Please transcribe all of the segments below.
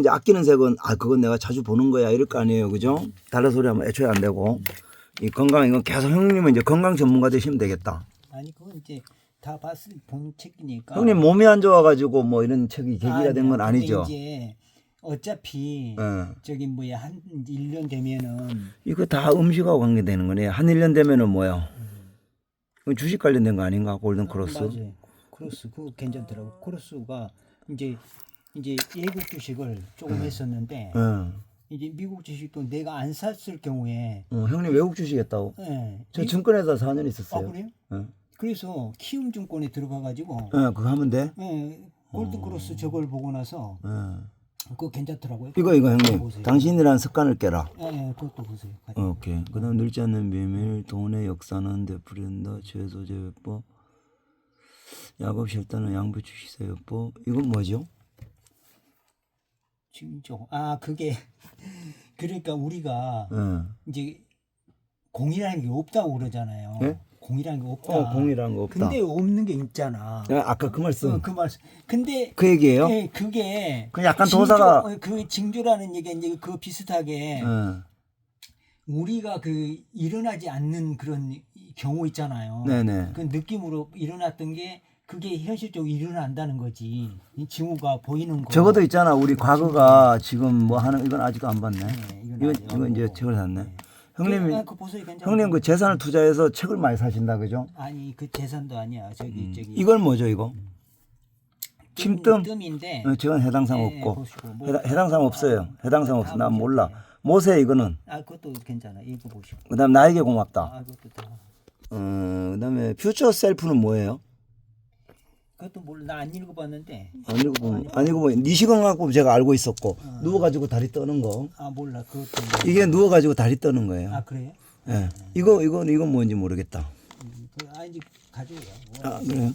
이제 아끼는 색은 아 그건 내가 자주 보는 거야 이럴 거 아니에요 그죠? 달라 소리 하면 애초에 안 되고 이 건강 이건 계속 형님은 이제 건강 전문가 되시면 되겠다. 아니 그건 이제 다 봤을 본 책이니까. 형님 몸이 안 좋아가지고 뭐 이런 책이 계기가 된건 아니야. 아니죠. 이제 어차피 예. 저기 뭐야 한 1년 되면은 이거 다 음식하고 관계되는 거네. 한 1년 되면은 뭐야? 이거 주식 관련된 거 아닌가? 골든 크로스. 맞아요. 크로스 그거 괜찮더라고. 크로스가 이제 이제 외국 주식을 조금 했었는데 예. 이제 미국 주식도 내가 안 샀을 경우에 어, 형님 외국 주식 했다고? 예. 저 미- 증권회사 4년 아 있었어요. 그래요? 예. 그래서 키움증권에 들어가 가지고 예, 그거 하면 돼? 예, 골드 크로스 저걸 보고 나서 예. 그거 괜찮더라고요. 이거 이거 형님. 보세요. 당신이란 습관을 깨라. 예, 예, 그것도 보세요. 같이. 어, 오케이. 그다음 늙지 않는 비밀, 돈의 역사는 되풀이한다, 최소 제외법, 약업 실단은 양배추 시세요법. 이건 뭐죠? 지금 저아 그게 그러니까 우리가 예. 이제 공이라는 게 없다고 그러잖아요. 예? 공이라는 게 없다. 어, 공이란 거 없다. 근데 없는 게 있잖아. 야, 아까 그 말씀. 어, 그 말씀. 근데 그 얘기예요? 예, 그게 그 약간 징조, 도사가- 어, 그 징조라는 얘기가 이제 그 비슷하게 예. 우리가 그 일어나지 않는 그런 경우 있잖아요. 네네. 그 느낌으로 일어났던 게 그게 현실적으로 일어난다는 거지. 이 징후가 보이는 거. 적어도 있잖아. 우리 과거가 지금 뭐 하는 이건 아직도 안 봤네. 네, 이건 이건 아직 이건 이제 보고. 책을 샀네. 네. 형님 그, 아, 그. 형님 그 재산을 투자해서 책을 많이 사신다 그죠? 아니 그 재산도 아니야. 저기 저기 이건 뭐죠 이거? 침뜸? 뜸인데. 어, 저건 해당상 예, 없고 보시고 뭐- 해당, 해당상 없어요. 해당상 아, 없어. 다난 보세요. 몰라. 예. 모세 이거는. 아 그것도 괜찮아. 이거 보시고. 그다음 나에게 고맙다. 아 그것도 다. 어, 그다음에 퓨처 셀프는 뭐예요? 그것도 몰라. 나 안 읽어봤는데. 안 읽어보면 안 읽어보면 니시건 갖고 제가 알고 있었고 어. 누워가지고 다리 떠는 거 아 몰라. 그것도. 이게 누워가지고 다리 떠는 거예요. 아 그래요? 예. 이거 이거 이건 뭔지 모르겠다. 음, 그, 아 이제 가져오라. 아 그래요?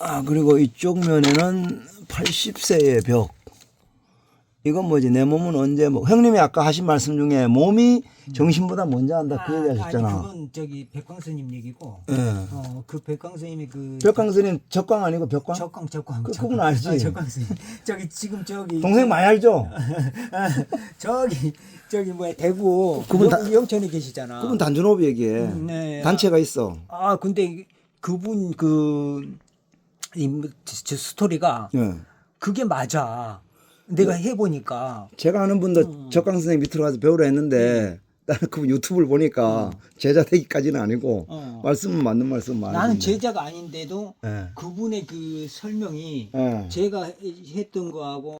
아 그리고 이쪽 면에는 80세의 벽. 이건 뭐지? 내 몸은 언제 뭐 형님이 아까 하신 말씀 중에 몸이 정신보다 먼저 한다 그 얘기 아니 하셨잖아. 그건 저기 백광스님 얘기고. 예. 어 그 백광스님이 그 벽광스님 적광 아니고 벽광? 적광 적광. 그- 적광. 그건 알지. 아, 적광스님. 저기 지금 저기 동생 많이 알죠? 아, 저기 저기 뭐야 대구 그분 영, 영천에 계시잖아. 그분 단준호비 얘기해. 네. 단체가 있어. 아 근데 그분 그 이, 저 스토리가 예. 그게 맞아. 내가 해보니까 제가 아는 분도 음. 적광 선생님 밑으로 가서 배우라 했는데 나는 그 유튜브를 보니까 제자 되기까지는 아니고 어. 말씀은 맞는 말씀 많이. 나는. 제자가 아닌데도 예. 그분의 그 설명이 예. 제가 했던 거하고